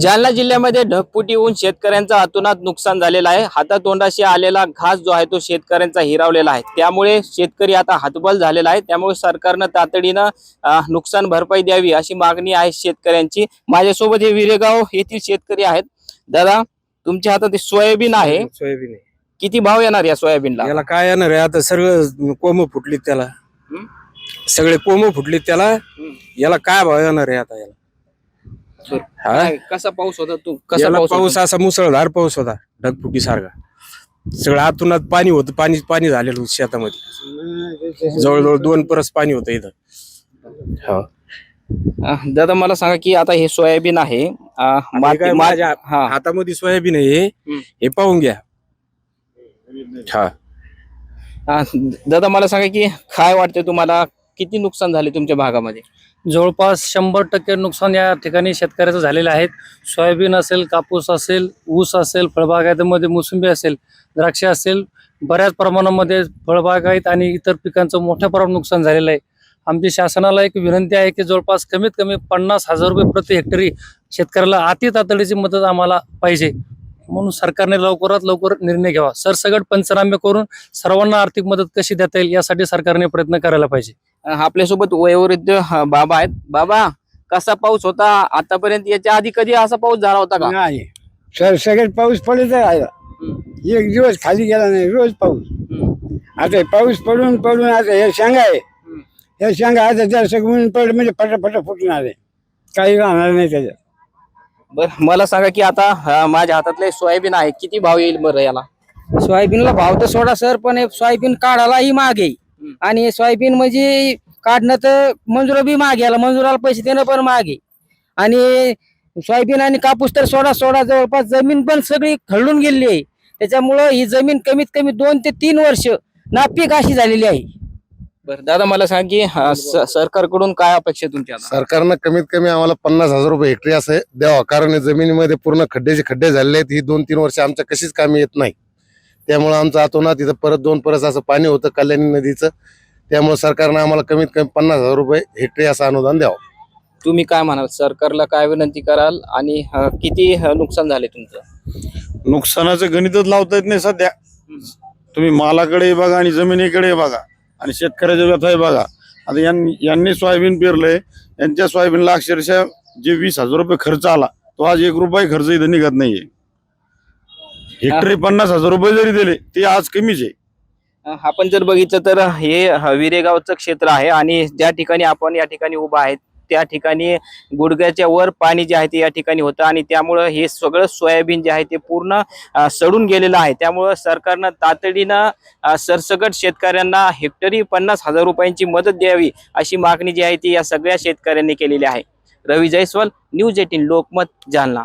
जालना जिल्ह्यामध्ये ढगफुटी होऊन शेतकऱ्यांचा अतोनात नुकसान झालेलं आहे. हातातोंडाशी आलेला घास जो आहे तो शेतकऱ्यांचा हिरावलेला आहे. त्यामुळे शेतकरी आता हातबल झालेला आहे. त्यामुळे सरकारनं तातडीनं नुकसान भरपाई द्यावी अशी मागणी आहे शेतकऱ्यांची. माझ्यासोबत हे विरेगाव येथील शेतकरी आहेत. दादा तुमच्या हातात सोयाबीन आहे. सोयाबीन. किती भाव येणार या सोयाबीनला? याला काय येणार आहे? आता सगळं कोंब फुटलीत त्याला? सगळे कोंब फुटलीत त्याला. याला काय भाव येणार आहे आता याला? हा? काय- कसा पाऊस होता तू कसा याला पाऊस पाऊस होता? असा मुसळधार पाऊस होता ढगफुटी सारखा सगळं आतूनात पाणी होतं पाणी पाणी झालेलं होतं शेतामध्ये जवळजवळ दोन परस पाणी होतं इथं हो. अं, दादा मला सांगा की आता हे सोयाबीन आहे अं, आणि माती- काय मा- माझ्या हा हातामध्ये सोयाबीन आहे हे. हं. हे पाहून घ्या हा अं, दादा मला सांगा की काय वाटतं तुम्हाला किती नुकसान झाले तुमच्या भागामध्ये? जवळपास शंभर टक्के नुकसान या ठिकाणी शेतकऱ्याचं झालेलं आहे. सोयाबीन असेल कापूस असेल ऊस असेल फळबागायतीमध्ये मोसंबी असेल द्राक्ष असेल बऱ्याच प्रमाणामध्ये फळबागायत आणि इतर पिकांचं मोठ्या प्रमाणात नुकसान झालेलं आहे. आमची शासनाला एक विनंती आहे की जवळपास कमीत कमी पन्नास हजार रुपये प्रति हेक्टरी शेतकऱ्याला अति तातडीची मदत आम्हाला पाहिजे. म्हणून सरकारने लवकरात लवकर निर्णय घ्यावा. सरसगट पंचनामे करून सर्वांना आर्थिक मदत कशी देता येईल यासाठी सरकारने प्रयत्न करायला पाहिजे. आपल्यासोबत वयोवृद्ध बाबा आहेत. बाबा कसा पाऊस होता? आतापर्यंत याच्या आधी कधी असा पाऊस झाला होता का? नाही. सर सगळ्यात पाऊस पडत राहिला हम्म, एक दिवस खाली गेला नाही रोज पाऊस. आता पाऊस पडून पडून आता हे शेंगा आहे. हे शेंगा आता त्या सगळं पडलं म्हणजे फटाफट फुटणार आहे. काही राहणार नाही त्याच्यात. बरं मला सांगा की आता माझ्या हातातले सोयाबीन आहे. किती भाव येईल बरं याला? सोयाबीनला भाव तर सोडा सर पण हे सोयाबीन काढायलाही महाग आहे. हम्म. आणि हे सोयाबीन म्हणजे काढणं तर मंजुरा बी महाग याला मंजुराला पैसे देणं पण महाग आहे आणि सोयाबीन आणि कापूस तर सोडा सोडा जवळपास जमीन पण सगळी खरडून गेलेली आहे. त्याच्यामुळं ही जमीन कमीत कमी दोन ते तीन वर्ष नापीक अशी झालेली आहे. बरं दादा मला सांगा की स- सरकारकडून काय अपेक्षा आहे तुमच्या आता? सरकारनं कमीत कमी आम्हाला पन्नास हजार रुपये हेक्टरी असं द्यावा कारण हे जमिनीमध्ये पूर्ण खड्ड्याचे खड्डे झालेले आहेत ही दोन तीन वर्ष आमच्या कशीच कामी येत नाही. त्यामुळे आमचं आतोनात तिथं परत दोन परस असं पाणी होतं कल्याणी नदीचं. त्यामुळे सरकारनं आम्हाला कमीत कमी पन्नास हजार रुपये हेक्टरी असं अनुदान द्यावं. तुम्ही काय म्हणाल? सरकारला काय विनंती कराल? आणि अं, किती अं, नुकसान झाले तुमचं? नुकसानाचं गणितच लावता येत नाही सध्या. तुम्ही मालाकडे बघा आणि जमिनीकडे बघा आणि शेतकऱ्याच्या व्यथा बघा. आता यां- यांनी सोयाबीन पेरलंय. यांच्या सोयाबीनला अक्षरशः जे वीस हजार रुपये खर्च आला तो आज एक रुपये खर्च इथं निघत नाहीये. हेक्टरी पन्नास हजार रुपये जरी दिले ते आज कमीच आहे. आपण जर बघितलं तर हे विरेगावचं क्षेत्र आहे आणि ज्या ठिकाणी आपण या ठिकाणी उभा आहेत त्या ठिकाणी गुडघ्याच्या वर पाणी जे आहे ते या ठिकाणी होतं आणि त्यामुळं हे सगळं सोयाबीन जे आहे ते पूर्ण सडून गेलेलं आहे. त्यामुळं सरकारनं तातडीनं सरसगट सरसकट शेतकऱ्यांना हेक्टरी पन्नास हजार रुपयांची मदत द्यावी अशी मागणी जी आहे ती या सगळ्या शेतकऱ्यांनी केलेली आहे. Ravi Jaiswal news eighteen Lokmat Jalna.